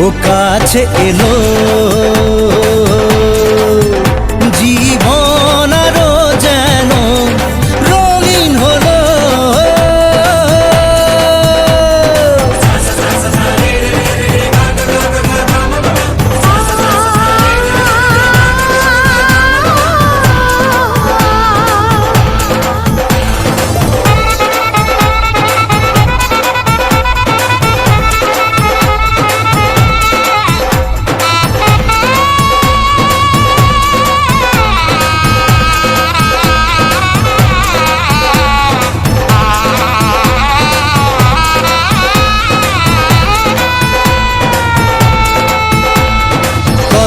ও কাছে এলো।